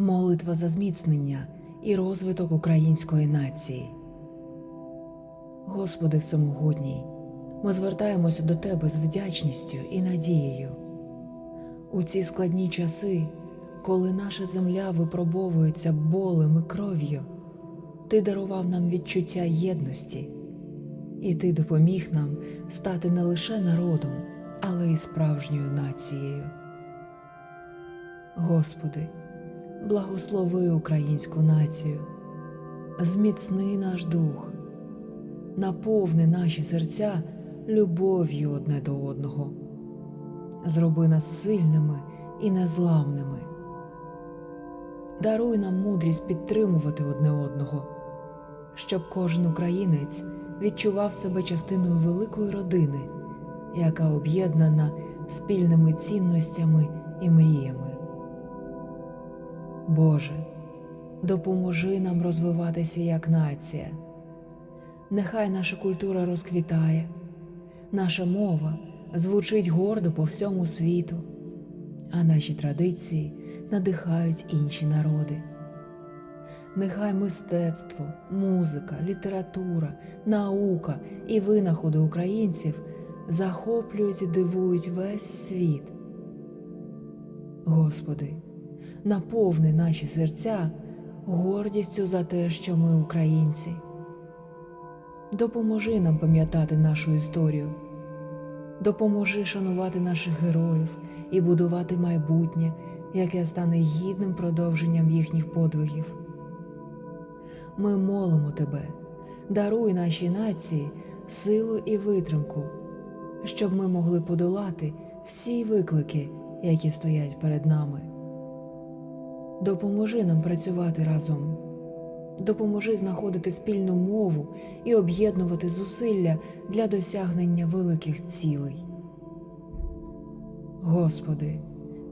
Молитва за зміцнення і розвиток української нації. Господи Всемогутній, ми звертаємося до Тебе з вдячністю і надією. У ці складні часи, коли наша земля випробовується болем і кров'ю, Ти дарував нам відчуття єдності, і Ти допоміг нам стати не лише народом, але й справжньою нацією. Господи, благослови українську націю, зміцни наш дух, наповни наші серця любов'ю одне до одного, зроби нас сильними і незламними. Даруй нам мудрість підтримувати одне одного, щоб кожен українець відчував себе частиною великої родини, яка об'єднана спільними цінностями і мріями. Боже, допоможи нам розвиватися як нація. Нехай наша культура розквітає, наша мова звучить гордо по всьому світу, а наші традиції надихають інші народи. Нехай мистецтво, музика, література, наука і винаходи українців захоплюють і дивують весь світ. Господи, наповни наші серця гордістю за те, що ми українці. Допоможи нам пам'ятати нашу історію, допоможи шанувати наших героїв і будувати майбутнє, яке стане гідним продовженням їхніх подвигів. Ми молимо Тебе, даруй нашій нації силу і витримку, щоб ми могли подолати всі виклики, які стоять перед нами. Допоможи нам працювати разом, допоможи знаходити спільну мову і об'єднувати зусилля для досягнення великих цілей. Господи,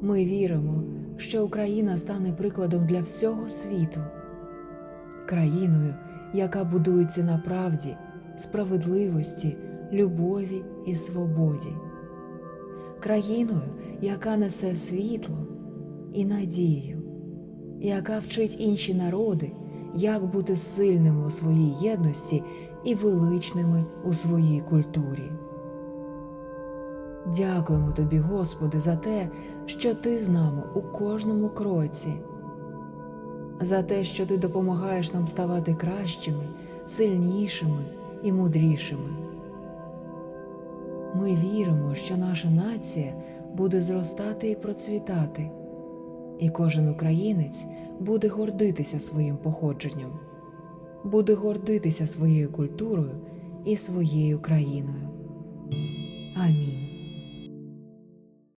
ми віримо, що Україна стане прикладом для всього світу, країною, яка будується на правді, справедливості, любові і свободі, країною, яка несе світло і надію, яка вчить інші народи, як бути сильними у своїй єдності і величними у своїй культурі. Дякуємо тобі, Господи, за те, що ти з нами у кожному кроці, за те, що ти допомагаєш нам ставати кращими, сильнішими і мудрішими. Ми віримо, що наша нація буде зростати і процвітати, і кожен українець буде гордитися своїм походженням, буде гордитися своєю культурою і своєю країною. Амінь.